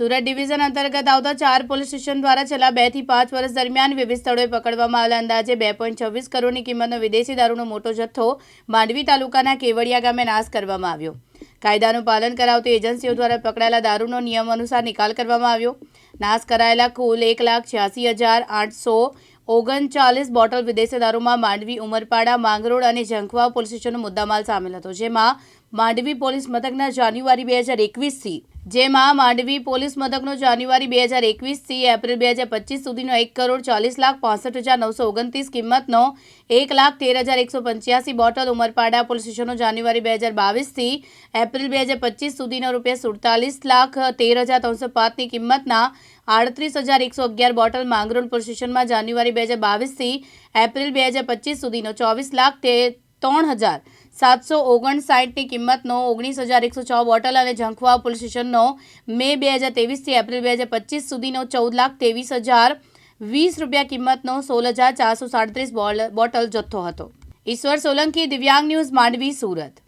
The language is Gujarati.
સુરત ડિવિઝન અંતર્ગત આવતા ચાર પોલીસ સ્ટેશન દ્વારા છેલ્લા બેથી પાંચ વર્ષ દરમિયાન વિવિધ સ્થળોએ પકડવામાં આવેલા અંદાજે બે પોઈન્ટ છવ્વીસ કરોડની કિંમતનો વિદેશી દારૂનો મોટો જથ્થો માંડવી તાલુકાના કેવડિયા ગામે નાશ કરવામાં આવ્યો. કાયદાનું પાલન કરાવતી એજન્સીઓ દ્વારા પકડાયેલા દારૂનો નિયમ અનુસાર નિકાલ કરવામાં આવ્યો. નાશ કરાયેલા કુલ એક લાખ છ્યાસી હજાર આઠસો ઓગણચાલીસ બોટલ વિદેશી દારૂમાં માંડવી, ઉમરપાડા, માંગરોળ અને ઝંખવા પોલીસ સ્ટેશનનો મુદ્દામાલ સામેલ હતો, જેમાં માંડવી પોલીસ મથકના જાન્યુઆરી બે હજાર એકવીસથી જેમાં માંડવી પોલીસ મથકનો જાન્યુઆરી બે હજાર એકવીસથી એપ્રિલ બે હજાર પચીસ સુધીનો એક કરોડ ચાલીસ લાખ પાસઠ હજાર નવસો ઓગણત્રીસ કિંમતનો એક લાખ તેર હજાર એકસો પંચ્યાસી બોટલ ઉમરપાડા પોલીસ સ્ટેશનનો જાન્યુઆરી બે હજાર બાવીસથી એપ્રિલ બે હજાર પચીસ સુધીનો રૂપિયા સુડતાલીસ લાખ તેર હજાર ત્રણસો પાંચની કિંમતના આડત્રીસ હજાર એકસો અગિયાર બોટલ માંગરોળ પોલીસ સ્ટેશનમાં જાન્યુઆરી બે હજાર બાવીસથી એપ્રિલ બે હજાર પચીસ સુધીનો ચોવીસ લાખ તે ત્રણ હજાર સાતસો ઓગણસાઠની કિંમતનો ઓગણીસ હજાર એકસો છ બોટલ અને ઝંખવા પોલીસ સ્ટેશનનો મે બે હજાર તેવીસથી એપ્રિલ બે હજાર પચીસ સુધીનો ચૌદ લાખ ત્રેવીસ હજાર વીસ રૂપિયા કિંમતનો સોળ હજાર ચારસો સાડત્રીસ બોટલ જથ્થો હતો. ઈશ્વર સોલંકી, દિવ્યાંગ ન્યૂઝ માંડવી, સુરત.